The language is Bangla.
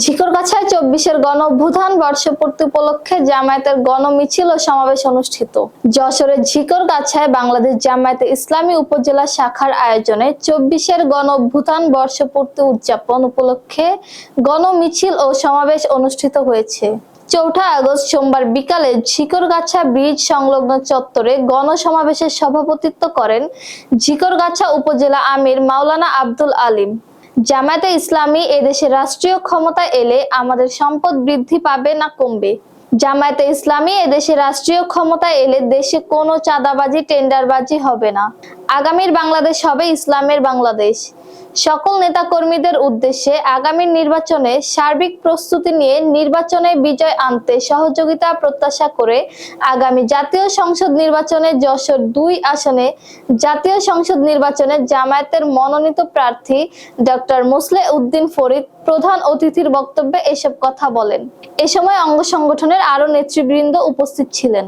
ঝিকরগাছায় চব্বিশের গণ অভ্যুত্থান বর্ষপূর্তি উপলক্ষে জামায়াতের গণ মিছিল ও সমাবেশ অনুষ্ঠিত। যশোরের ঝিকরগাছায় বাংলাদেশ জামায়াতে ইসলামী উপজেলা শাখার আয়োজনে চব্বিশের গণ অভ্যুত্থান বর্ষপূর্তি উদযাপন উপলক্ষে গণ মিছিল ও সমাবেশ অনুষ্ঠিত হয়েছে। চৌঠা আগস্ট সোমবার বিকালে ঝিকরগাছা ব্রিজ সংলগ্ন চত্বরে গণসমাবেশের সভাপতিত্ব করেন ঝিকরগাছা উপজেলা আমির মাওলানা আব্দুল আলিম। জামায়াতে ইসলামী এদেশে রাষ্ট্রীয় ক্ষমতা এলে আমাদের সম্পদ বৃদ্ধি পাবে না কমবে। জামায়াতে ইসলামী এদেশে রাষ্ট্রীয় ক্ষমতা এলে দেশে কোনো চাঁদাবাজি, টেন্ডারবাজি হবে না। আগামীর বাংলাদেশ হবে ইসলামের বাংলাদেশ। সকল নেতাকর্মীদের উদ্দেশ্যে আগামী নির্বাচনে সার্বিক প্রস্তুতি নিয়ে নির্বাচনে বিজয় আনতে সহযোগিতা প্রত্যাশা করে আগামী জাতীয় সংসদ নির্বাচনে যশোর দুই আসনে, জাতীয় সংসদ নির্বাচনে জামায়াতের মনোনীত প্রার্থী ডক্টর মুসলে উদ্দিন ফরিদ প্রধান অতিথির বক্তব্যে এসব কথা বলেন। এ সময় অঙ্গ সংগঠনের আরও নেতৃবৃন্দ উপস্থিত ছিলেন।